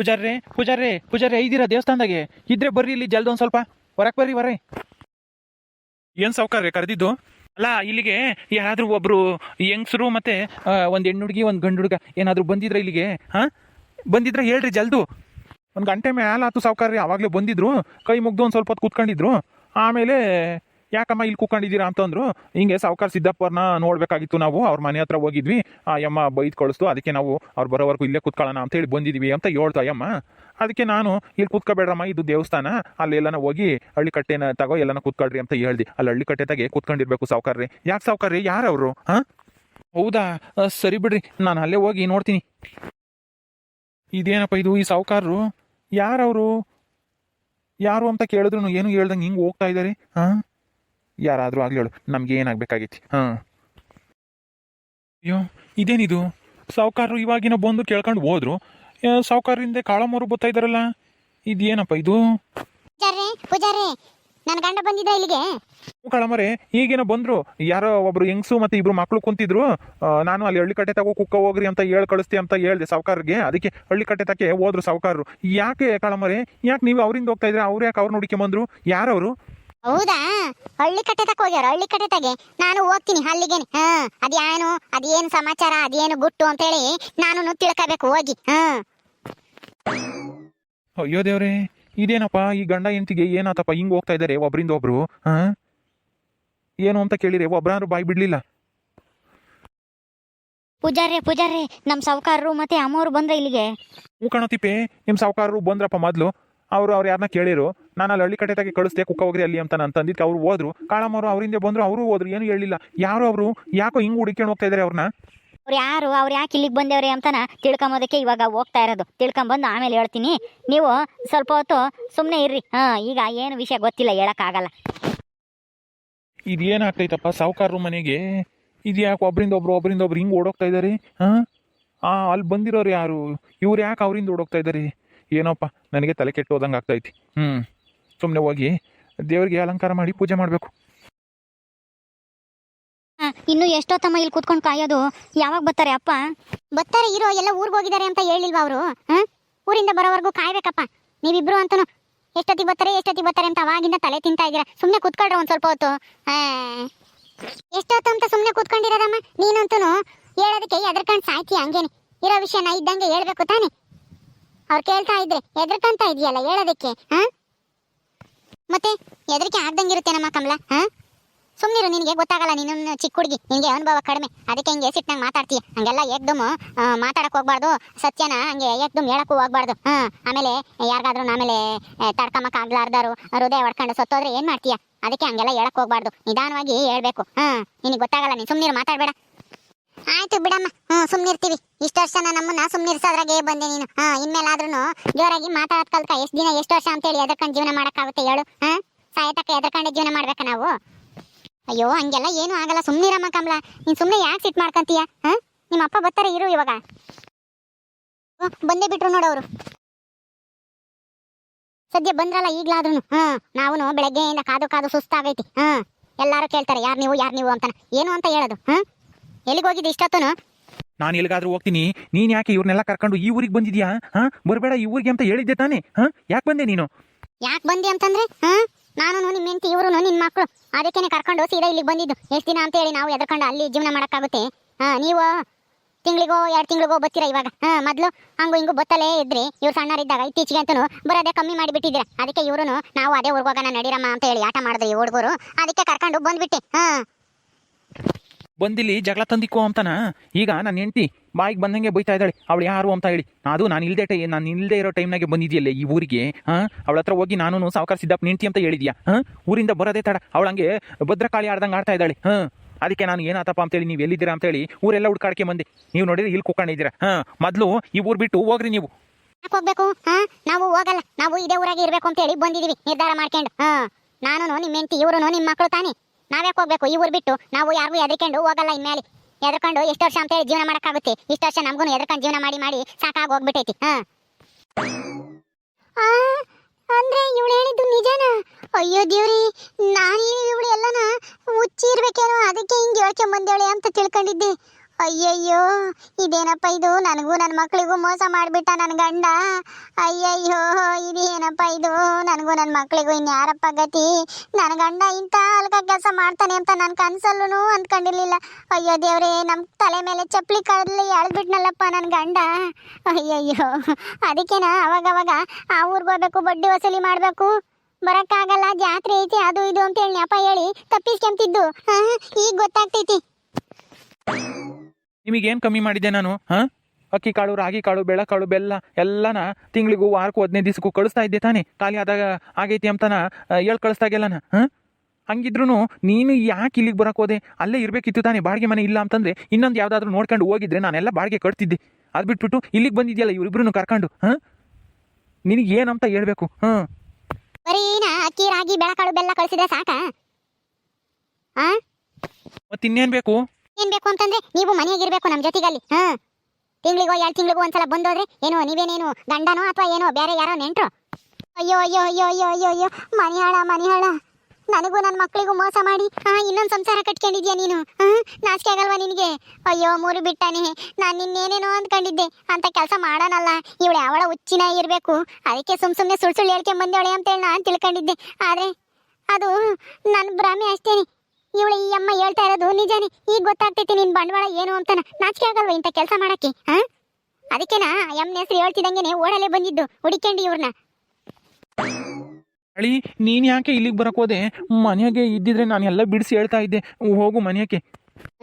ಪೂಜಾರ್ರಿ, ಪೂಜಾರ್ರೆ ಪೂಜಾರ್ರೆ ಐದಿರ ದೇವಸ್ಥಾನದಾಗೆ? ಇದ್ರೆ ಬರ್ರಿ ಇಲ್ಲಿ ಜಲ್ದ ಸ್ವಲ್ಪ. ಹೊರಕ್ ಬರ್ರಿ ಬರ್ರಿ. ಏನ್ ರೀ ಕರೆದಿದ್ದು? ಅಲ್ಲ, ಇಲ್ಲಿಗೆ ಯಾರಾದ್ರೂ ಒಬ್ರು ಹೆಂಗ್ಸರು ಮತ್ತೆ ಒಂದು ಹೆಣ್ಣು ಹುಡುಗಿ, ಒಂದ್ ಗಂಡು ಹುಡುಗ ಏನಾದ್ರು ಬಂದಿದ್ರ ಇಲ್ಲಿಗೆ? ಹಾ? ಬಂದಿದ್ರ ಹೇಳ್ರಿ ಜಲ್ದು. ಒಂದ್ ಗಂಟೆ ಮೇಲೆ ಆತು ಸಾವುಕಾರ್ರಿ, ಅವಾಗ್ಲೇ ಬಂದಿದ್ರು. ಕೈ ಮುಗ್ದು ಒಂದ್ ಸ್ವಲ್ಪ ಹೊತ್ತು ಕೂತ್ಕೊಂಡಿದ್ರು. ಆಮೇಲೆ ಯಾಕಮ್ಮ ಇಲ್ಲಿ ಕೂಕೊಂಡಿದ್ದೀರಾ ಅಂತಂದ್ರು ಹಿಂಗೆ ಸಾವುಕಾರ ಸಿದ್ದಪ್ಪರ್ನ ನೋಡ್ಬೇಕಾಗಿತ್ತು ನಾವು, ಅವ್ರ ಮನೆ ಹತ್ರ ಹೋಗಿದ್ವಿ. ಆ ಯಮ್ಮ ಬೈದ್ ಕಳಿಸ್ತು, ಅದಕ್ಕೆ ನಾವು ಅವ್ರು ಬರೋವರೆಗೂ ಇಲ್ಲೇ ಕೂತ್ಕೊಳ್ಳೋಣ ಅಂತ ಹೇಳಿ ಬಂದಿದ್ವಿ ಅಂತ ಹೇಳ್ತಾ ಯಮ್ಮ. ಅದಕ್ಕೆ ನಾನು, ಇಲ್ಲಿ ಕೂತ್ಕೋಬೇಡ್ರಮ್ಮ, ಇದು ದೇವಸ್ಥಾನ, ಅಲ್ಲಿ ಎಲ್ಲನ ಹೋಗಿ ಹಳ್ಳಿ ಕಟ್ಟೆನ ತಗೋ, ಎಲ್ಲನ ಕೂತ್ಕೊಳ್ರಿ ಅಂತ ಹೇಳ್ದಿ. ಅಲ್ಲಿ ಹಳ್ಳಿ ಕಟ್ಟೆದಾಗೆ ಕೂತ್ಕೊಂಡಿರ್ಬೇಕು ಸಾವುಕಾರ್ರಿ. ಯಾಕೆ ಸಾವುಕಾರ್ರಿ? ಯಾರವರು ಹಾಂ? ಹೌದಾ? ಸರಿ ಬಿಡ್ರಿ, ನಾನು ಅಲ್ಲೇ ಹೋಗಿ ನೋಡ್ತೀನಿ. ಇದೇನಪ್ಪ ಇದು ಈ ಸಾವುಕಾರರು? ಯಾರವರು ಯಾರು ಅಂತ ಕೇಳಿದ್ರು ಏನು ಹೇಳ್ದಂಗೆ ಹಿಂಗೆ ಹೋಗ್ತಾ ಇದ್ದಾರೆ ಹಾ? ಯಾರಾದರೂ ಆಗಲಿ ಹೇಳು. ನಮ್ಗೆ ಏನಾಗಬೇಕಾಗಿತ್ತು ಹಾಂ. ಅಯ್ಯೋ ಇದೇನಿದು? ಸಾವ್ಕಾರರು ಇವಾಗಿನ ಬಂದು ಕೇಳ್ಕೊಂಡು ಹೋದ್ರು. ಸಾವ್ಕಾರರಿಂದ ಕಾಳಮ್ಮರು ಬರ್ತಾ ಇದಾರಲ್ಲ ಇದೇನಪ್ಪ ಇದು? ನನ್ನ ಗಂಡ ಬಂದಿದ್ದ ಇಲ್ಲಿಗೆ. ಕಾಳಮ್ಮರೆ ಈಗೇನೋ ಬಂದ್ರು. ಯಾರೋ ಒಬ್ರು ಹೆಂಗ್ಸು ಮತ್ತೆ ಇಬ್ರು ಮಕ್ಳು ಕುಂತಿದ್ರು. ನಾನು ಅಲ್ಲಿ ಹಳ್ಳಿ ಕಟ್ಟೆ ತಗೋ ಕುಕ್ಕ ಹೋಗ್ರಿ ಅಂತ ಹೇಳಿ ಕಳಿಸ್ತಿ ಅಂತ ಹೇಳ್ದೆ ಸಾವುಕಾರರಿಗೆ. ಅದಕ್ಕೆ ಹಳ್ಳಿ ಕಟ್ಟೆ ತಕ್ಕೆ ಹೋದ್ರು ಸಾವ್ಕಾರರು. ಯಾಕೆ ಕಾಳಮ್ಮರೆ ಯಾಕೆ ನೀವು ಅವರಿಂದ ಹೋಗ್ತಾ ಇದ್ರೆ ಅವ್ರು ಯಾಕೆ ಅವ್ರು ನೋಡಿಕೆ ಬಂದ್ರು? ಯಾರವರು? ಹೌದಾ? ಹಳ್ಳಿ ಕಟ್ಟೆ ತಕ ಹೋಗ್ಯಾರ ಹಳ್ಳಿ ಕಟ್ಟೆ ತಗೆ ನಾನು ಹೋಗ್ತೀನಿ ಅಲ್ಲಿಗೇನೆ ಹಾ ಅದೇನು ಅದೇನು ಸಮಾಚಾರ ಅದೇನು ಗುಟ್ಟು ಅಂತ ಹೇಳಿ ನಾನು ತಿಳ್ಕೋಬೇಕು ಹೋಗಿ. ಹಾ. ಅಯ್ಯೋ ದೇವ್ರೆ ಇದೇನಪ್ಪ ಈ ಗಂಡ ಹೆಂಡತಿಗೆ ಏನಾತಪ್ಪ ಹಿಂಗ್ ಹೋಗ್ತಾ ಇದಾರೆ ಒಬ್ರಿಂದ ಒಬ್ರು ಹಾ? ಏನು ಅಂತ ಕೇಳಿರಿ ಒಬ್ರಾದ್ರು ಬಾಯಿ ಬಿಡ್ಲಿಲ್ಲ. ಪೂಜಾರಿ ಪೂಜಾರಿ ನಮ್ಮ ಸಾವುಕಾರರು ಮತ್ತೆ ಅಮ್ಮವ್ರು ಬಂದ್ರೆ ಇಲ್ಲಿಗೆ? ಹೂ ಕಣತಿಪ್ಪೆ ನಿಮ್ ಸಾವುಕಾರರು ಬಂದ್ರಪ್ಪ ಮೊದ್ಲು. ಅವ್ರು ಅವ್ರು ಯಾರನ್ನ ಕೇಳಿರು ನಾನು ಅಲ್ಲಿ ಹಳ್ಳಿ ಕಟ್ಟೆ ತಾಗಿ ಕಳಿಸ್ದೆ ಕುಕ್ಕ ಹೋಗ್ರಿ ಅಲ್ಲಿ ಅಂತ ನಾನು ತಂದಿದ್ದೆ ಅವ್ರು ಹೋದ್ರು. ಕಾಳಮ್ಮವರು ಅವರಿಂದ ಬಂದ್ರು ಅವರು ಹೋದ್ರು ಏನು ಹೇಳಿಲ್ಲ. ಯಾರು ಅವರು? ಯಾಕೋ ಹಿಂಗ್ ಹುಡುಕೊಂಡು ಹೋಗ್ತಾ ಇದಾರೆ ಅವ್ರನ್ನ ಅವ್ರು ಯಾರು? ಅವ್ರು ಯಾಕೆ ಇಲ್ಲಿಗೆ ಬಂದೇವ್ರಿ ಅಂತನ ತಿಳ್ಕೊಂಬೋದಕ್ಕೆ ಇವಾಗ ಹೋಗ್ತಾ ಇರೋದು. ತಿಳ್ಕೊಂಬಂದು ಆಮೇಲೆ ಹೇಳ್ತೀನಿ. ನೀವು ಸ್ವಲ್ಪ ಹೊತ್ತು ಸುಮ್ಮನೆ ಇರ್ರಿ. ಹಾ ಈಗ ಏನು ವಿಷಯ ಗೊತ್ತಿಲ್ಲ ಹೇಳೋಕ್ಕಾಗಲ್ಲ. ಇದೇನಾಗ್ತೈತಪ್ಪ ಸಾವುಕಾರರು ಮನೆಗೆ? ಇದು ಯಾಕೆ ಒಬ್ರಿಂದ ಒಬ್ರು ಒಬ್ರಿಂದ ಒಬ್ರು ಹಿಂಗೆ ಓಡೋಗ್ತಾ ಇದ್ದಾರೆ ಹಾಂ? ಆ ಅಲ್ಲಿ ಬಂದಿರೋರು ಯಾರು? ಇವ್ರು ಯಾಕೆ ಅವರಿಂದ ಓಡೋಗ್ತಾ ಇದ್ದಾರೆ ಏನೋಪ್ಪ ನನಗೆ ತಲೆ ಕೆಟ್ಟು ಹೋದಂಗೆ ಆಗ್ತೈತಿ. ಹ್ಞೂ ಸುಮ್ಮನೆ ಹೋಗಿ ದೇವರಿಗೆ ಅಲಂಕಾರ ಮಾಡಿ ಪೂಜೆ ಮಾಡಬೇಕು. ಹಾ, ಇನ್ನು ಎಷ್ಟೊತ್ತಮ್ಮ ಇಲ್ಲಿ ಕೂತ್ಕೊಂಡು ಕಾಯೋದು ಯಾವಾಗ ಬರ್ತಾರೆ ಅಪ್ಪ? ಬರ್ತಾರೆ ಇರೋ ಎಲ್ಲ ಊರಿಗೆ ಹೋಗಿದ್ದಾರೆ ಅಂತ ಹೇಳಿಲ್ವಾ ಅವರು? ಊರಿಂದ ಬರೋವರೆಗೂ ಕಾಯ್ಬೇಕಪ್ಪ. ನೀವಿಬ್ರು ಅಂತನು ಎಷ್ಟೊತ್ತಿಗೆ ಬರ್ತಾರೆ ಎಷ್ಟೊತ್ತಿಗೆ ಬರ್ತಾರೆ ಅಂತ ಅವಾಗಿಂದ ತಲೆ ತಿಂತಾ ಇದ್ದೀರಾ. ಸುಮ್ಮನೆ ಕೂತ್ಕೊಳ್ರಿ ಒಂದು ಸ್ವಲ್ಪ ಹೊತ್ತು. ಆ, ಎಷ್ಟೊತ್ತು ಅಂತ ಸುಮ್ಮನೆ ಕೂತ್ಕೊಂಡಿರೋದಮ್ಮ? ನೀನಂತೂ ಹೇಳೋದಕ್ಕೆ ಎದ್ರಕಂಡು ಸಾಯ್ತಿ ಹಂಗೇನೆ. ಇರೋ ವಿಷಯನ ಇದ್ದಂಗೆ ಹೇಳ್ಬೇಕು ತಾನೆ. ಅವ್ರು ಕೇಳ್ತಾ ಇದ್ರೆ ಎದ್ರಕಂತ ಇದೆಯಲ್ಲ ಹೇಳೋದಕ್ಕೆ, ಹಾ? ಮತ್ತೆ ಹೆದರಿಕೆ ಆಗ್ದಂಗಿರುತ್ತೆ ನಮ್ಮ ಕಮಲ, ಹಾ? ಸುಮ್ಮನಿರು ನಿನಗೆ ಗೊತ್ತಾಗಲ್ಲ ನೀನು ಚಿಕ್ಕ ಹುಡುಗಿ, ನಿನಗೆ ಅನುಭವ ಕಡಿಮೆ. ಅದಕ್ಕೆ ಹಿಂಗೆ ಸಿಟ್ನಾಗ ಮಾತಾಡ್ತೀಯ. ಹಂಗೆಲ್ಲ ಏಕ್ದಮ್ ಮಾತಾಡಕ್ಕೆ ಹೋಗ್ಬಾರ್ದು. ಸತ್ಯನ ಹಂಗೆ ಏಕ್ದಮ್ ಹೇಳಕ್ಕೂ ಹೋಗ್ಬಾರ್ದು. ಹಾ, ಆಮೇಲೆ ಯಾರಿಗಾದ್ರೂ ಆಮೇಲೆ ತಡ್ಕಮಕ್ ಆಗ್ಲಾರ್ದಾರು ಹೃದಯ ಹೊಡ್ಕೊಂಡು ಸತ್ತೋದ್ರೆ ಏನು ಮಾಡ್ತೀಯ? ಅದಕ್ಕೆ ಹಂಗೆಲ್ಲ ಹೇಳಕ್ಕೆ ಹೋಗ್ಬಾರ್ದು. ನಿಧಾನವಾಗಿ ಹೇಳ್ಬೇಕು. ಹಾ, ನಿನಗೆ ಗೊತ್ತಾಗಲ್ಲ ನೀನು ಸುಮ್ಮನಿರು ಮಾತಾಡ್ಬೇಡ. ಆಯ್ತು ಬಿಡಮ್ಮ. ಹ್ಞೂ ಸುಮ್ಮನಿರ್ತೀವಿ ಇಷ್ಟು ವರ್ಷ ನಮ್ಮನ್ನ ಸುಮ್ಮನಿರ್ಸೋದ್ರಾಗೆ ಬಂದೆ ನೀನು. ಹಾ ಇನ್ಮೇಲಾದ್ರೂ ಜೋರಾಗಿ ಮಾತಾಡೋದ್ ಕಲ್ಕ ಎಷ್ಟು ದಿನ, ಎಷ್ಟು ವರ್ಷ ಅಂತೇಳಿ ಎದ್ರಕೊಂಡು ಜೀವನ ಮಾಡೋಕ್ಕಾಗುತ್ತೆ ಹೇಳು. ಹಾ, ಸಾಯತಕ್ಕ ಎದ್ರಕೊಂಡೆ ಜೀವನ ಮಾಡ್ಬೇಕಾ ನಾವು? ಅಯ್ಯೋ, ಹಂಗೆಲ್ಲ ಏನೂ ಆಗಲ್ಲ. ಸುಮ್ಮನಿರಮ್ಮ ಕಮಲ. ನೀನು ಸುಮ್ಮನೆ ಯಾಕೆ ಸಿಟ್ ಮಾಡ್ಕೊಂತೀಯ? ಹಾ, ನಿಮ್ಮ ಅಪ್ಪ ಬರ್ತಾರೆ, ಇರು ಇವಾಗ. ಬಂದೇ ಬಿಟ್ರು ನೋಡೋರು ಸದ್ಯ ಬಂದ್ರಲ್ಲ ಈಗ್ಲಾದ್ರೂ ಹಾ ನಾವು ಬೆಳಗ್ಗೆಯಿಂದ ಕಾದು ಕಾದು ಸುಸ್ತಾಗೈತಿ. ಹಾ ಎಲ್ಲರೂ ಕೇಳ್ತಾರೆ, ಯಾರು ನೀವು ಯಾರು ನೀವು ಅಂತ ಏನು ಅಂತ ಹೇಳೋದು? ಹಾ ಎಲ್ಲಿಗೆ ಹೋಗಿದ್ದೆ ಇಷ್ಟೊತ್ತನು? ನಾನು ಎಲ್ಲಿಗಾದ್ರೂ ಹೋಗ್ತೀನಿ. ನೀನ್ ಯಾಕೆ ಇವ್ರನ್ನೆಲ್ಲ ಕರ್ಕೊಂಡು ಈ ಊರಿಗೆ ಬಂದಿದ್ಯಾ? ಹಾ? ಬರಬೇಡ ಈ ಊರಿಗೆ ಅಂತ ಹೇಳಿದ್ದೆ ತಾನೇ. ಹಾ? ಯಾಕೆ ಬಂದೆ ನೀನು? ಯಾಕೆ ಬಂದಿ ಅಂತಂದ್ರೆ ಹಾ? ನಾನು ನಿಮ್ಮ ಹೆಂಡತಿ ಇವರು ನಿನ್ನ ಮಕ್ಕಳು ಅದಕ್ಕೇನೆ ಕರ್ಕೊಂಡು ಸೀದಾ ಇಲ್ಲಿಗೆ ಬಂದಿದ್ದು. ಎಷ್ಟು ದಿನ ಅಂತ ಹೇಳಿ ನಾವು ಎದ್ಕೊಂಡು ಅಲ್ಲಿ ಜೀವನ ಮಾಡೋಕ್ಕಾಗುತ್ತೆ. ಹಾ ನೀವು ತಿಂಗಳಿಗೋ ಎರಡು ತಿಂಗಳಿಗೋ ಬರ್ತೀರಾ ಇವಾಗ? ಹಾ ಮೊದಲು ಹಂಗು ಹಿಂಗು ಬತ್ತಲೇ ಇದ್ರಿ. ಇವ್ರು ಸಣ್ಣರಿದ್ದಾಗ ಇತ್ತೀಚೆಗೆ ಅಂತೂ ಬರೋದೇ ಕಮ್ಮಿ ಮಾಡಿಬಿಟ್ಟಿದ್ರೆ ಅದಕ್ಕೆ ಇವರು ನಾವು ಅದೇ ಊರಿಗೆ ಹೋಗೋಣ ನಡೀರಮ್ಮ ಅಂತ ಹೇಳಿ ಆಟ ಮಾಡಿದ್ರಿ ಈ ಹುಡುಗರು. ಅದಕ್ಕೆ ಕರ್ಕೊಂಡು ಬಂದ್ಬಿಟ್ಟೆ. ಹಾ. ಬಂದಿಲ್ಲಿ ಜಗಳ ತಂದಿಕ್ಕೋ ಅಂತಾನ? ಈಗ ನನ್ನ ಹೆಂಡತಿ ಬಾಯಿಗೆ ಬಂದಂಗೆ ಬೈತಾ ಇದ್ದಾಳೆ. ಅವಳು ಯಾರು ಅಂತ ಹೇಳಿ. ಅದು ನಾನು ಇಲ್ಲದೆ ಟೈ, ನಾನು ಇಲ್ಲದೆ ಇರೋ ಟೈಮ್ನಾಗೆ ಬಂದಿದ್ಯಲ್ಲ ಈ ಊರಿಗೆ ಹಾಂ ಅವಳ ಹತ್ರ ಹೋಗಿ ನಾನು ಸಾವುಕಾರ ಸಿದ್ದಪ್ಪ ನಿಂತಿ ಅಂತ ಹೇಳಿದ್ಯಾ? ಹಾಂ ಊರಿಂದ ಬರೋದೇ ತಡ. ಅವಳಂಗೆ ಭದ್ರಕಾಳಿ ಆಡ್ದಂಗೆ ಆಡ್ತಾ ಇದ್ದಾಳೆ. ಹಾಂ ಅದಕ್ಕೆ ನಾನು ಏನಾತಪ್ಪ ಅಂತೇಳಿ ನೀವು ಎಲ್ಲಿದ್ದೀರಾ ಅಂತೇಳಿ ಊರೆಲ್ಲ ಹುಡ್ಕಾಡ್ಕೆ ಬಂದೆ. ನೀವು ನೋಡಿದ್ರೆ ಇಲ್ಲಿ ಕುಕ್ಕೊಂಡಿದ್ದೀರಾ ಹಾಂ ಮೊದಲು ಈ ಊರು ಬಿಟ್ಟು ಹೋಗ್ರಿ ನೀವು. ಹೋಗ್ಬೇಕು? ಹಾ ನಾವು ಹೋಗಲ್ಲ. ನಾವು ಇದೇ ಊರಾಗೆ ಇರಬೇಕು ಅಂತ ಹೇಳಿ ಬಂದಿದೀವಿ. ನಿರ್ಧಾರ ಮಾಡ್ಕೊಂಡು. ಹಾಂ ನಾನು ನಿಮ್ಮ ಹೆಂಡತಿ ಇವರು ನಿಮ್ಮ ಮಕ್ಕಳು ತಾನೇ. ನಾವ್ಯಾಕೆ ಹೋಗ್ಬೇಕು? ಈ ಊರು ಬಿಟ್ಟು ನಾವು ಯಾರಿಗೂ ಎದ್ಕೊಂಡು ಹೋಗಲ್ಲ ಇನ್ಮೇಲೆ. ಎದ್ಕೊಂಡು ಎಷ್ಟು ವರ್ಷ ಅಂತ ಹೇಳಿ ಜೀವನ ಮಾಡಕ್ಕಾಗುತ್ತೆ? ಇಷ್ಟು ವರ್ಷ ನಮಗೂ ಎದ್ಕೊಂಡು ಜೀವನ ಮಾಡಿ ಮಾಡಿ ಸಾಕಾಗಿ ಹೋಗ್ಬಿಟ್ಟೈತಿ, ಹಾ. ಅಂದ್ರೆ ಇವಳು ಹೇಳಿದ್ದು ನಿಜಾನ? ಅಯ್ಯೋ ದೇವ್ರಿ, ನಾನು ಇವಳು ಎಲ್ಲನ ಹುಚ್ಚಿ ಇರ್ಬೇಕೇನೋ ಅದಕ್ಕೆ ಹಿಂಗೆ ಹೇಳ್ಕೊಂಡ್ ಬಂದೇಳೆ ಅಂತ ತಿಳ್ಕೊಂಡಿದ್ದೆ. ಅಯ್ಯಯ್ಯೋ, ಇದೇನಪ್ಪ ಇದು? ನನಗೂ ನನ್ನ ಮಕ್ಕಳಿಗೂ ಮೋಸ ಮಾಡಿಬಿಟ್ಟ ನನ್ನ ಗಂಡ. ಅಯ್ಯಯ್ಯೋ, ಇದೇನಪ್ಪ ಇದು? ನನಗೂ ನನ್ನ ಮಕ್ಕಳಿಗೂ ಇನ್ಯಾರಪ್ಪ ಗತಿ? ನನ್ನ ಗಂಡ ಇಂಥ ಅಲ್ಕ ಕೆಲಸ ಮಾಡ್ತಾನೆ ಅಂತ ನನ್ನ ಕನಸಲ್ಲೂ ಅಂದ್ಕೊಂಡಿರ್ಲಿಲ್ಲ. ಅಯ್ಯೋ ದೇವ್ರೇ ನಮ್ಮ ತಲೆ ಮೇಲೆ ಚಪ್ಪಲಿ ಕಡಲಿ ಎಳ್ದ್ಬಿಟ್ನಲ್ಲಪ್ಪ ನನ್ನ ಗಂಡ. ಅಯ್ಯಯ್ಯೋ, ಅದಕ್ಕೇನ ಅವಾಗವಾಗ ಆ ಊರಿಗೆ ಹೋಗ್ಬೇಕು ಬಡ್ಡಿ ವಸೂಲಿ ಮಾಡಬೇಕು? ಬರೋಕ್ಕಾಗಲ್ಲ, ಜಾತ್ರೆ ಐತಿ, ಅದು ಇದು ಅಂತ ಹೇಳಿ ಅಪ್ಪ ಹೇಳಿ ತಪ್ಪಿಸ್ಕೊಂತಿದ್ದು. ಈಗ ಗೊತ್ತಾಗ್ತೈತಿ. ನಿಮಗೇನು ಕಮ್ಮಿ ಮಾಡಿದ್ದೆ ನಾನು? ಹಾಂ? ಅಕ್ಕಿ ಕಾಳು ರಾಗಿ ಕಾಳು ಬೆಳೆಕಾಳು ಬೆಲ್ಲ ಎಲ್ಲನ ತಿಂಗಳಿಗೂ ವಾರಕ್ಕೂ ಹದಿನೈದು ದಿವಸಕ್ಕೂ ಕಳಿಸ್ತಾ ಇದ್ದೆ ತಾನೇ. ಖಾಲಿ ಆದಾಗ ಆಗೈತಿ ಅಂತನ ಹೇಳಿ ಕಳಿಸ್ದಾಗೆಲ್ಲನ ಹಾಂ? ಹಂಗಿದ್ರು ನೀನು ಯಾಕೆ ಇಲ್ಲಿಗೆ ಬರಕ್ಕೆ ಹೋದೆ? ಅಲ್ಲೇ ಇರಬೇಕಿತ್ತು ತಾನೇ ಬಾಡಿಗೆ ಮನೆ ಇಲ್ಲ ಅಂತಂದ್ರೆ ಇನ್ನೊಂದು ಯಾವುದಾದ್ರೂ ನೋಡ್ಕೊಂಡು ಹೋಗಿದ್ರೆ ನಾನೆಲ್ಲ ಬಾಡಿಗೆ ಕಟ್ತಿದ್ದೆ. ಅದು ಬಿಟ್ಬಿಟ್ಟು ಇಲ್ಲಿಗೆ ಬಂದಿದ್ಯಲ್ಲ ಇವರಿಬ್ರು ಕರ್ಕೊಂಡು ಹಾಂ? ನಿನಗೆ ಏನಂತ ಹೇಳಬೇಕು ಹಾಂ? ಅಕ್ಕಿ ರಾಗಿ ಬೆಳಕಾಳು ಬೆಲ್ಲ ಕಳಿಸಿದ್ರೆ ಸಾಕಾ? ಆ ಮತ್ತೆ ಇನ್ನೇನು ಬೇಕು? ಏನ್ ಬೇಕು ಅಂತಂದ್ರೆ ನೀವು ಮನೆಯಾಗಿರ್ಬೇಕು ನಮ್ಮ ಜೊತೆಗಲ್ಲಿ, ಹಾ? ತಿಂಗಳಿಗೋ, ಎರಡು ತಿಂಗಳಿಗೋ ಒಂದ್ಸಲ ಬಂದೋದ್ರೆ ಏನೋ, ನೀವೇನೇನು, ಗಂಡನೋ ಅಥವಾ ಏನೋ, ಬೇರೆ ಯಾರೋ ನೆಂಟ್ರು? ಅಯ್ಯೋ ಅಯ್ಯೋ ಅಯ್ಯೋ ಅಯ್ಯೋ ಅಯ್ಯೋ ಅಯ್ಯೋ, ಮನೆಯಾಳ ಮನೆಯಾಳ. ನನಗೂ ನನ್ನ ಮಕ್ಕಳಿಗೂ ಮೋಸ ಮಾಡಿ ಹಾ ಇನ್ನೊಂದು ಸಂಸಾರ ಕಟ್ಕೊಂಡಿದ್ಯಾ ನೀನು? ನಾಚಿಕೆ ಆಗಲ್ವಾ ನಿನಗೆ? ಅಯ್ಯೋ, ಮೂರು ಬಿಟ್ಟಾನೆ. ನಾನು ನಿನ್ನೇನೇನೋ ಅಂದ್ಕೊಂಡಿದ್ದೆ. ಅಂತ ಕೆಲಸ ಮಾಡೋಣಲ್ಲ ಇವಳು ಯಾವಳ ಹುಚ್ಚಿನ ಇರಬೇಕು. ಅದಕ್ಕೆ ಸುಮ್ ಸುಮ್ಮನೆ ಸುಳ್ಳು ಸುಳ್ಳು ಬಂದವಳೆ ಅಂತೇಳಿ ನಾನು ತಿಳ್ಕೊಂಡಿದ್ದೆ. ಆದರೆ, ಅದು ನನ್ನ ಭ್ರಮೆ ಅಷ್ಟೇನೆ. ಇವಳು ಈ ಅಮ್ಮ ಹೇಳ್ತಾ ಇರೋದು ನಿಜಾನೇ? ಈಗ ಗೊತ್ತಾಗ್ತೈತಿ ನಿನ್ ಬಂಡವಾಳ ಏನು ಅಂತಾನ. ನಾಚಿಕೆ ಆಗಲ್ವಾ ಇಂತ ಕೆಲಸ ಮಾಡಕ್ಕೆ ಹಾ ಅದಕ್ಕೆನಾ ಎಮ್ಮನ ಹೆಸರು ಹೇಳ್ತಿದಂಗೆನೆ ಓಡಲೇ ಬಂದಿದ್ದು ಹುಡಿಕೊಂಡು ಇವ್ರನ್ನ. ಅಳಿ ನೀನು ಯಾಕೆ ಇಲ್ಲಿಗೆ ಬರಕ್ಕೆ ಹೋದೆ? ಮನೆಯಾಗೆ ಇದ್ದಿದ್ರೆ ನಾನು ಎಲ್ಲ ಬಿಡಿಸಿ ಹೇಳ್ತಾ ಇದ್ದೆ. ಹೋಗು ಮನೆಯಕ್ಕೆ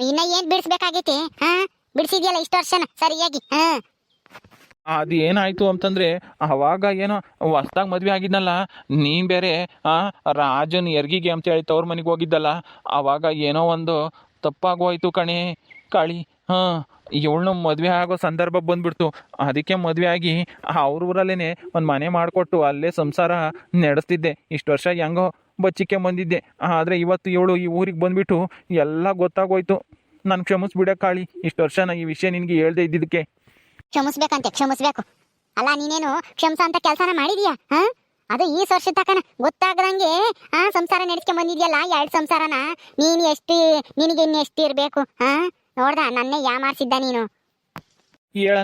ಇನ್ನ ಏನ್ ಬಿಡಿಸ್ಬೇಕಾಗೈತಿ ಹಾ ಬಿಡಿಸಿದ್ಯಲ್ಲ ಇಷ್ಟು ವರ್ಷನ ಸರಿಯಾಗಿ ಹಾ ಅದು ಏನಾಯ್ತು ಅಂತಂದ್ರೆ, ಅವಾಗ ಏನೋ ಹೊಸ್ದಾಗಿ ಮದ್ವೆ ಆಗಿದ್ನಲ್ಲ, ನೀನ್ ಬೇರೆ ರಾಜನ್ ಎರ್ಗಿಗೆ ಅಂತ ಹೇಳಿ ತವ್ರ ಮನೆಗೆ ಹೋಗಿದ್ದಲ್ಲ, ಅವಾಗ ಏನೋ ಒಂದು ತಪ್ಪಾಗೋಯ್ತು ಕಣೆ, ಕಾಳಿ. ಹಾ, ಇವಳನ್ನ ಮದ್ವೆ ಆಗೋ ಸಂದರ್ಭ ಬಂದ್ಬಿಡ್ತು. ಅದಕ್ಕೆ ಮದ್ವೆ ಆಗಿ ಅವ್ರ ಊರಲ್ಲೇನೆ ಒಂದು ಮನೆ ಮಾಡಿಕೊಟ್ಟು ಅಲ್ಲೇ ಸಂಸಾರ ನಡೆಸ್ತಿದ್ದೆ. ಇಷ್ಟು ವರ್ಷ ಹೆಂಗೋ ಬಚ್ಚಿಕೆ ಬಂದಿದ್ದೆ. ಆದರೆ ಇವತ್ತು ಇವಳು ಈ ಊರಿಗೆ ಬಂದ್ಬಿಟ್ಟು ಎಲ್ಲ ಗೊತ್ತಾಗೋಯ್ತು. ನಾನು ಕ್ಷಮಿಸ್ಬಿಡ ಕಾಳಿ. ಇಷ್ಟು ವರ್ಷ ನಾ ಈ ವಿಷಯ ನಿನಗೆ ಹೇಳ್ದೆ ಇದ್ದಿದ್ದಕ್ಕೆ. ಕ್ಷಮಿಸ್ಬೇಕಂತೆ, ಕ್ಷಮಿಸ್ಬೇಕು. ಅಲ್ಲ, ನೀನೇನು ಕ್ಷಮಸ ಅಂತ ಕೆಲಸನ ಮಾಡಿದೀಯ? ಹಾ? ಅದು ಈ ವರ್ಷದ ತಕನ. ಗೊತ್ತಾಗದಂಗೆ, ಆ, ಸಂಸಾರ ನಡೆಸ್ಕೊಂಡ್ ಬಂದಿದ್ಯಲ್ಲ ಎರಡು ಸಂಸಾರನ? ನೀನು ಎಷ್ಟು, ನಿನಗೆ ಇನ್ನು ಎಷ್ಟು ಇರಬೇಕು, ಹಾ? ನೋಡ್ದ, ನನ್ನೇ ಯಾಮಾರ್ಸಿದ್ದ ನೀನು?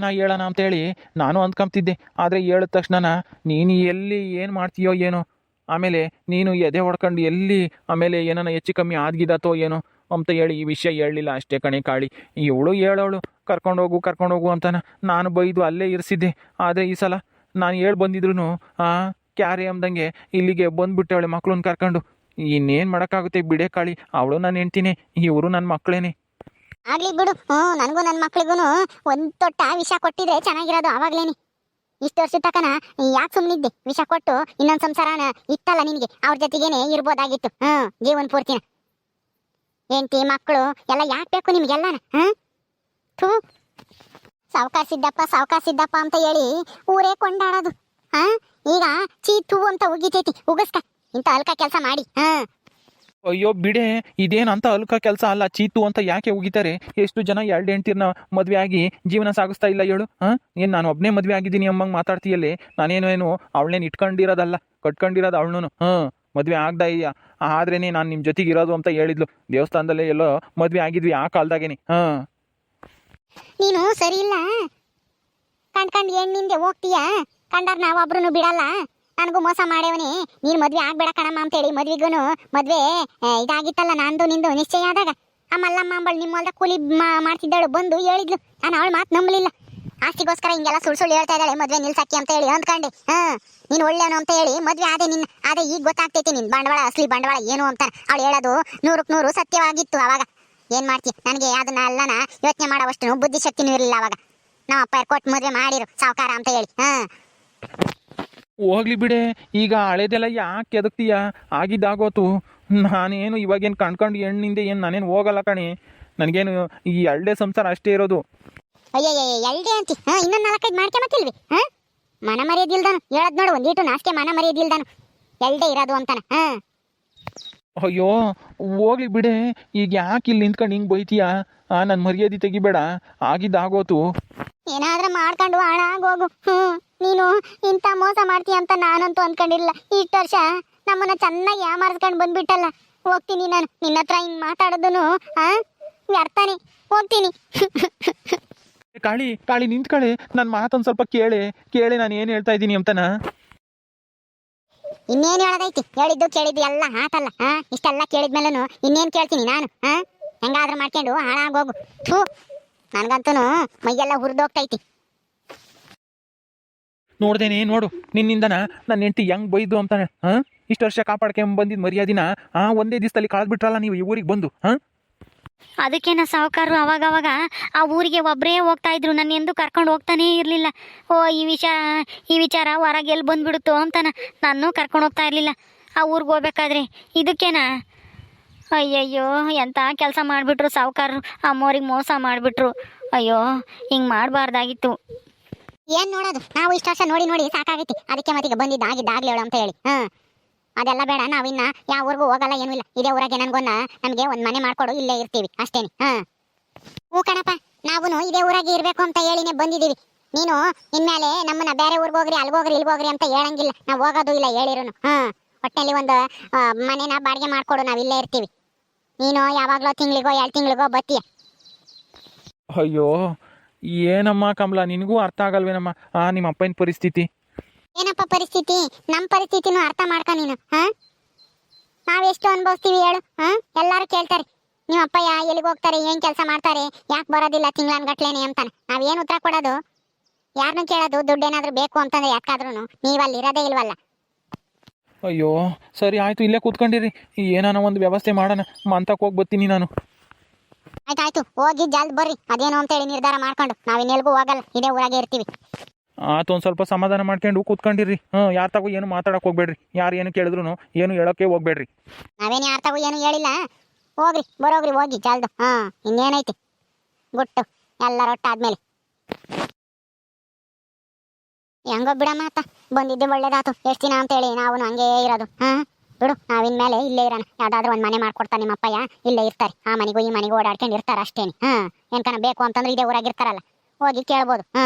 ಹೇಳೋಣ ಅಂತ ಹೇಳಿ ನಾನು ಅಂದ್ಕೊಂತಿದ್ದೆ ಆದ್ರೆ ಹೇಳಿದ ತಕ್ಷಣ ನೀನು ಎಲ್ಲಿ ಏನು ಮಾಡ್ತೀಯೋ ಏನೋ? ಆಮೇಲೆ ನೀನು ಎದೆ ಹೊಡ್ಕೊಂಡು ಎಲ್ಲಿ ಆಮೇಲೆ ಏನನ ಹೆಚ್ಚು ಕಮ್ಮಿ ಆದ್ಗಿದಾತೋ ಏನೋ? ಅಂತ ಹೇಳಿ ಈ ವಿಷಯ ಹೇಳಲಿಲ್ಲ ಅಷ್ಟೇ ಕಣೆ ಕಾಳಿ. ಇವಳು ಹೇಳೋಳು. ಕರ್ಕೊಂಡೋಗು ಕರ್ಕೊಂಡೋಗು ಅಂತಾನ ನಾನು ಬೈದು ಅಲ್ಲೇ ಇರಿಸಿದ್ದೆ. ಆದರೆ ಈ ಸಲ ನಾನು ಹೇಳಿ ಬಂದಿದ್ರು ಕ್ಯಾರೆ ಅಂದಂಗೆ ಇಲ್ಲಿಗೆ ಬಂದುಬಿಟ್ಟವಳೆ ಮಕ್ಕಳನ್ನ ಕರ್ಕೊಂಡು. ಇನ್ನೇನು ಮಾಡೋಕ್ಕಾಗುತ್ತೆ ಬಿಡೆ ಕಾಳಿ, ಅವಳು ನಾನು ಹೆಂಡ್ತೀನಿ, ಇವರು ನನ್ನ ಮಕ್ಕಳೇನೆ ಆಗಲಿ ಬಿಡು, ಹ್ಞೂ, ನನಗೂ ನನ್ನ ಮಕ್ಳಿಗೂ ಒಂದು ತೊಟ್ಟ ವಿಷ ಕೊಟ್ಟಿದ್ರೆ ಚೆನ್ನಾಗಿರೋದು ಆವಾಗಲೇನಿ. ಇಷ್ಟು ವರ್ಷದ ತಕನ ಯಾಕೆ ಸುಮ್ಮನಿದ್ದೆ ವಿಷ ಕೊಟ್ಟು ಇನ್ನೊಂದು ಸಂಸಾರನ ಇತ್ತಲ್ಲ ನಿನಗೆ, ಅವ್ರ ಜೊತೆಗೇನೆ ಇರ್ಬೋದಾಗಿತ್ತು. ಹ್ಞೂ, ಜೀವನ ಪೂರ್ತಿನ. ಹೆಂಡತಿ ಮಕ್ಕಳು ಎಲ್ಲ ಯಾಕೆ ಬೇಕು ನಿಮಗೆಲ್ಲನ ಹ್ಮ್ ಥೂ. ಸಾವ್ಕಾರ್ ಸಿದ್ದಪ್ಪ ಸಿದ್ದಪ್ಪ ಅಂತ ಹೇಳಿ ಊರೇ ಕೊಂಡಾಡೋದು. ಹಾ? ಈಗ ಚೀ ಅಂತ ಉಗಿತೈತಿ. ಉಗಸ್ಕ. ಇಂತ ಅಲ್ಕ ಕೆಲಸ ಮಾಡಿ. ಹಾ. ಅಯ್ಯೋ ಬಿಡೆ ಇದೇನಂತ ಅಲ್ಕ ಕೆಲಸ ಅಲ್ಲ? ಚೀತು ಅಂತ ಯಾಕೆ ಉಗಿತಾರೆ? ಎಷ್ಟು ಜನ ಎರಡು ಹೆಂಡ್ತಿರ್ನ ಮದುವೆ ಆಗಿ ಜೀವನ ಸಾಗಿಸ್ತಾ ಇಲ್ಲ ಹೇಳು? ಹಾಂ? ಏನು ನಾನು ಒಬ್ಬನೇ ಮದುವೆ ಆಗಿದ್ದೀನಿ ಅಮ್ಮಂಗೆ ಮಾತಾಡ್ತೀಯಲ್ಲಿ? ನಾನೇನು ಏನು ಅವಳೇನು ಇಟ್ಕೊಂಡಿರೋದಲ್ಲ, ಕಟ್ಕೊಂಡಿರೋದು ಅವಳನು. ಹಾಂ, ಮದುವೆ ಆಗ್ದಾ ಅಯ್ಯ ಆದ್ರೇನೆ ನಾನು ನಿಮ್ಮ ಜೊತೆಗೆ ಇರೋದು ಅಂತ ಹೇಳಿದ್ಲು. ದೇವಸ್ಥಾನದಲ್ಲೇ ಎಲ್ಲೋ ಮದುವೆ ಆಗಿದ್ವಿ ಆ ಕಾಲದಾಗೇನೆ. ಹಾಂ. ನೀನು ಸರಿ ಇಲ್ಲ? ಕಂಡ್ಕಂಡು ಹೆಣ್ಣಿಂದೆ ಹೋಗ್ತೀಯ? ಕಂಡಾರ ನಾವೊಬ್ರು ಬಿಡಲ್ಲ. ನನಗೂ ಮೋಸ ಮಾಡೇವನಿ ನೀನು ಮದ್ವೆ ಆಗ್ಬೇಡ ಕಣಮ್ಮ ಅಂತೇಳಿ ಮದ್ವಿಗೂ ಮದ್ವೆ ಇದಾಗಿತ್ತಲ್ಲ ನಂದು ನಿಂದು ನಿಶ್ಚಯ ಆದಾಗ. ಆ ಮಲ್ಲಮ್ಮ ಅಂಬಳು ನಿಮ್ಮ ಕೂಲಿ ಮಾಡ್ತಿದ್ದಾಳು, ಬಂದು ಹೇಳಿದ್ಲು. ನಾನು ಅವಳು ಮಾತು ನಂಬಲಿಲ್ಲ. ಆಸ್ತಿಗೋಸ್ಕರ ಹಿಂಗೆಲ್ಲ ಸುಳ್ಳು ಸುಳ್ಳು ಹೇಳ್ತಾ ಇದ್ದಾಳೆ, ಮದ್ವೆ ನಿಲ್ಸಕ್ಕೆ ಅಂತ ಹೇಳಿ ಅಂದ್ಕೊಂಡೆ. ಹಾ, ನೀನು ಒಳ್ಳೆಯವನು ಅಂತ ಹೇಳಿ ಮದ್ವೆ ಆದೆ ನಿನ್ನ ಅದೇ ಈಗ ಗೊತ್ತಾಗ್ತೈತಿ ನಿನ್ನ ಬಂಡವಾಳ, ಅಸಲಿ ಬಂಡವಾಳ ಏನು ಅಂತ. ಅವಳು ಹೇಳೋದು ನೂರಕ್ಕೆ ನೂರು ಸತ್ಯವಾಗಿತ್ತು ಅವಾಗ. ಏನ್ ಮಾಡ್ತೀಯ ನನಗೆ ಅದನ್ನ ಅಲ್ಲನ ಯೋಚನೆ ಮಾಡೋವಷ್ಟು ಬುದ್ಧಿಶಕ್ತಿನೂ ಇರಲಿಲ್ಲ ಅವಾಗ. ನಮ್ಮ ಅಪ್ಪ ಕೊಟ್ಟು ಮದುವೆ ಮಾಡಿರು ಸಾವುಕಾರ ಅಂತ ಹೇಳಿ. ಹಾ. ಹೋಗ್ಲಿ ಬಿಡೆ ಈಗ ಹಳೇದೆಲ್ಲ ಯಾಕೆ ಎದಕ್ತೀಯ ಆಗಿದ್ದಾಗೋತು. ನಾನೇನು ಇವಾಗೇನು ಕಣ್ಕೊಂಡು ಹೆಣ್ಣಿಂದ ಏನು ನಾನೇನು ಹೋಗಲ್ಲ ಕಣಿ. ನನಗೇನು ಈ ಎಲ್ಡೆ ಸಂಸಾರ ಅಷ್ಟೇ ಇರೋದು. ಅಯ್ಯಯ್ಯ ಎಲ್ಡೆ ಅಂತಿ. ಹಾ ಇನ್ನೊಂದು ನಾಲ್ಕೈದು ಮಾಡ್ಕೊಂಬತ್ತಿಲ್ವಿ ಹಾ? ಮನ ಮರೆಯೋದಿಲ್ದಾನು ಹೇಳದ್ ನೋಡು ಒಂದೀಟು ನಾಷ್ಟೇ ಮನ ಮರೆಯೋದಿಲ್ದಾನು ಎಲ್ಡೆ ಇರೋದು ಅಂತಾನೆ. ಹಾ. ಅಯ್ಯೋ ಹೋಗ್ಲಿ ಬಿಡೆ. ಈಗ ಯಾಕೆ ಇಲ್ಲಿ ನಿಂತ್ಕೊಂಡು ಹಿಂಗೆ ಬೈತೀಯಾ? ಆ ನನ್ನ ಮರ್ಯಾದೆ ತೆಗಿಬೇಡ. ಆಗಿದ್ದಾಗೋತು. ಏನಾದ್ರೂ ಮಾಡ್ಕೊಂಡು ಹಣ ಹೋಗು ಹ್ಞೂ ನೀನು ಇಂಥ ಮೋಸ ಮಾಡ್ತೀಯ ಅಂತ ನಾನಂತೂ ಅನ್ಕೊಂಡಿಲ್ಲ ಇಷ್ಟು ವರ್ಷ ನಮ್ಮನ್ನ ಚೆನ್ನಾಗಿ ಯಾಮಾರಿಸ್ಕೊಂಡು ಬಂದ್ಬಿಟ್ಟಲ್ಲ. ಹೋಗ್ತೀನಿ ನಾನು. ನಿನ್ನ ಹತ್ರ ಹಿಂಗ್ ಮಾತಾಡೋದನು ಆ? ವ್ಯರ್ಥನೇ. ಹೋಗ್ತೀನಿ. ಕಾಳಿ ಕಾಳಿ ನಿಂತ್ಕೊಳ್ಳಿ ನನ್ನ ಮಾತೊಂದು ಸ್ವಲ್ಪ ಕೇಳಿ. ಕೇಳಿ ನಾನು ಏನು ಹೇಳ್ತಾ ಇದ್ದೀನಿ ಅಂತನಾ? ಇನ್ನೇನು ಹೇಳೋದೈತಿ? ಹೇಳಿದ್ದು ಕೇಳಿದ್ದು ಎಲ್ಲ ಆತಲ್ಲ ಹಾ ಇಷ್ಟೆಲ್ಲ ಕೇಳಿದ್ಮೇಲೂ ಇನ್ನೇನು ಕೇಳ್ತೀನಿ ನಾನು ಹಾ ಹೆಂಗಾದ್ರೂ ಮಾಡ್ಕೊಂಡು ಹಾಳಾಗೋಗು. ಥೂ ನನಗಂತೂ ಮೈಯೆಲ್ಲ ಹುರಿದೋಗ್ತೈತಿ. ನೋಡ್ದೇನೆ, ನೋಡು, ನಿನ್ನಿಂದನ ನನ್ನ ಹೆಂಡತಿ ಹೆಂಗ್ ಬೈದು ಅಂತಾನೆ ಹಾ ಇಷ್ಟು ವರ್ಷ ಕಾಪಾಡ್ಕೊಂಡ್ ಬಂದಿದ್ ಮರ್ಯಾದಿನ ಆ ಒಂದೇ ದಿವಸದಲ್ಲಿ ಕಳೆದ್ಬಿಟ್ರಲ್ಲ ನೀವು ಈ ಊರಿಗೆ ಬಂದು ಹಾ ಅದಕ್ಕೇನ ಸಾಹುಕಾರರು ಅವಾಗವಾಗ ಆ ಊರಿಗೆ ಒಬ್ಬರೇ ಹೋಗ್ತಾ ಇದ್ರು. ನನ್ನ ಎಂದು ಕರ್ಕೊಂಡು ಹೋಗ್ತಾನೇ ಇರಲಿಲ್ಲ. ಓ, ಈ ವಿಷ, ಈ ವಿಚಾರ ಹೊರಗೆ ಎಲ್ಲಿ ಬಂದ್ಬಿಡುತ್ತೋ ಅಂತಾನ. ನಾನು ಕರ್ಕೊಂಡು ಹೋಗ್ತಾ ಇರಲಿಲ್ಲ. ಆ ಊರಿಗೆ ಹೋಗ್ಬೇಕಾದ್ರೆ ಇದಕ್ಕೇನಾ? ಅಯ್ಯಯ್ಯೋ ಎಂಥ ಕೆಲಸ ಮಾಡಿಬಿಟ್ರು ಸಾಹುಕಾರರು ಅಮ್ಮೋರಿಗೆ ಮೋಸ ಮಾಡಿಬಿಟ್ರು. ಅಯ್ಯೋ, ಹಿಂಗೆ ಮಾಡಬಾರ್ದಾಗಿತ್ತು. ಏನು ನೋಡೋದು? ನಾವು ಇಷ್ಟು ವರ್ಷ ನೋಡಿ ನೋಡಿ ಸಾಕಾಗೈತಿ. ಅದಕ್ಕೆ ಮತ್ತೀಗ ಬಂದಿದ್ದು ಆಗಿದ್ದಾಗಲಿ ಹೇಳು ಅಂತ ಹೇಳಿ. ಹಾಂ ಅದೆಲ್ಲ ಬೇಡ ನಾವಿನ್ನ ಯಾವ ಊರಿಗೂ ಹೋಗಲ್ಲ, ಏನೂ ಇಲ್ಲ. ಇದೇ ಊರಾಗೆ ನನ್ಗೊಂದ, ನಮಗೆ ಒಂದು ಮನೆ ಮಾಡ್ಕೊಡು, ಇಲ್ಲೇ ಇರ್ತೀವಿ, ಅಷ್ಟೇನೆ. ಹಾಂ. ಹ್ಞೂ ಕಣಪ್ಪ ನಾವು ಇದೇ ಊರಾಗೆ ಇರಬೇಕು ಅಂತ ಹೇಳಿನೇ ಬಂದಿದ್ದೀವಿ ನೀನು ಇನ್ಮೇಲೆ ನಮ್ಮನ್ನ ಬೇರೆ ಊರಿಗೆ ಹೋಗ್ರಿ ಅಲ್ಗೋಗ್ರಿ ಇಲ್ಗೋಗ್ರಿ ಅಂತ ಹೇಳಂಗಿಲ್ಲ. ನಾವು ಹೋಗೋದು ಇಲ್ಲ ಹೇಳಿರೋನು. ಹಾಂ. ಒಟ್ಟಲ್ಲಿ ಒಂದು ಮನೆನ ಬಾಡಿಗೆ ಮಾಡ್ಕೊಡು, ನಾವು ಇಲ್ಲೇ ಇರ್ತೀವಿ. ನೀನು ಯಾವಾಗಲೋ ತಿಂಗಳಿಗೋ, ಎರಡು ತಿಂಗಳಿಗೋ ಬತ್ತೀಯ. ಅಯ್ಯೋ, ಏನಮ್ಮ ಕಮಲಾ, ನಿನಗೂ ಅರ್ಥ ಆಗಲ್ವೇನಮ್ಮ? ಆ ನಿಮ್ಮ ಅಪ್ಪನ ಪರಿಸ್ಥಿತಿ. ಏನಪ್ಪ ಪರಿಸ್ಥಿತಿ? ನಮ್ಮ ಪರಿಸ್ಥಿತಿನೂ ಅರ್ಥ ಮಾಡ್ಕ ನೀನು ಹಾ? ನಾವೆಷ್ಟು ಅನುಭವಿಸ್ತೀವಿ ಹೇಳು ಹಾ? ಎಲ್ಲರೂ ಕೇಳ್ತಾರೆ. ನಿಮ್ಮ ಅಪ್ಪಯ್ಯ ಎಲ್ಲಿಗೆ ಹೋಗ್ತಾರೆ ಏನು ಕೆಲಸ ಮಾಡ್ತಾರೆ ಯಾಕೆ ಬರೋದಿಲ್ಲ ತಿಂಗಳನ್ಗಟ್ಲೆನೆ ಅಂತಾನೆ. ನಾವೇನು ಉತ್ತರ ಕೊಡೋದು? ಯಾರನ್ನೂ ಕೇಳೋದು ಏನಾದರೂ ಬೇಕು ಅಂತಂದ್ರೆ ಯಾಕಾದ್ರೂ ನೀವು ಅಲ್ಲಿ ಇರೋದೇ ಇಲ್ವಲ್ಲ. ಅಯ್ಯೋ ಸರಿ ಆಯ್ತು ಇಲ್ಲೇ ಕೂತ್ಕೊಂಡಿರಿ. ಏನಾನ ಒಂದು ವ್ಯವಸ್ಥೆ ಮಾಡೋಣ. ಮಂತಕ್ಕೆ ಹೋಗಿ ಬರ್ತೀನಿ ನಾನು. ಆಯ್ತಾಯ್ತು ಹೋಗಿ ಜಲ್ದಿ ಬರ್ರಿ. ಅದೇನು ಅಂತ ಹೇಳಿ ನಿರ್ಧಾರ ಮಾಡ್ಕೊಂಡು. ನಾವಿನ್ನೆಲ್ಗೂ ಹೋಗಲ್ಲ ಇದೇ ಊರಾಗೆ ಇರ್ತೀವಿ. ಆತು ಒಂದು ಸ್ವಲ್ಪ ಸಮಾಧಾನ ಮಾಡ್ಕೊಂಡು ಕೂತ್ಕೊಂಡಿರಿ ಹ್ಞೂ, ಯಾರ ತಗೋ ಏನು ಮಾತಾಡಕ್ಕೆ ಹೋಗ್ಬೇಡ್ರಿ. ಯಾರು ಏನು ಕೇಳಿದ್ರು ಏನು ಹೇಳೋಕ್ಕೆ ಹೋಗ್ಬೇಡ್ರಿ. ನಾವೇನು ತಗೋ ಏನು ಹೇಳಿಲ್ಲ. ಹೋಗ್ರಿ, ಬರೋಗ್ರಿ, ಹೋಗಿ ಜಲ್ದು. ಹಾ ಇನ್ನೇನೈತಿ? ಗುಟ್ಟು, ಎಲ್ಲ ರೊಟ್ಟಾದ್ಮೇಲೆ ಹೆಂಗೋ ಬಿಡಮ್ಮ ಅತ್ತ ಬಂದಿದ್ದು ಒಳ್ಳೇದಾತು. ಎಷ್ಟು ದಿನ ಅಂತೇಳಿ ನಾವು ಹಂಗೇ ಇರೋದು. ಹಾ ಬಿಡು, ನಾವಿನ್ಮೇಲೆ ಇಲ್ಲೇ ಇರೋಣ. ಯಾವ್ದಾದ್ರು ಒಂದು ಮನೆ ಮಾಡ್ಕೊಡ್ತಾನೆ ನಿಮ್ಮ ಅಪ್ಪಯ್ಯ. ಇಲ್ಲೇ ಇರ್ತಾರೆ. ಆ ಮನೆಗೂ ಈ ಮನೆಗೂ ಓಡಾಡ್ಕೊಂಡು ಇರ್ತಾರೆ ಅಷ್ಟೇನೆ. ಹಾ ಏನ್ಕನ ಬೇಕು ಅಂತಂದ್ರೆ ಇದೇ ಊರಾಗಿರ್ತಾರಲ್ಲ ಹೋಗಿ ಕೇಳ್ಬೋದು. ಹಾ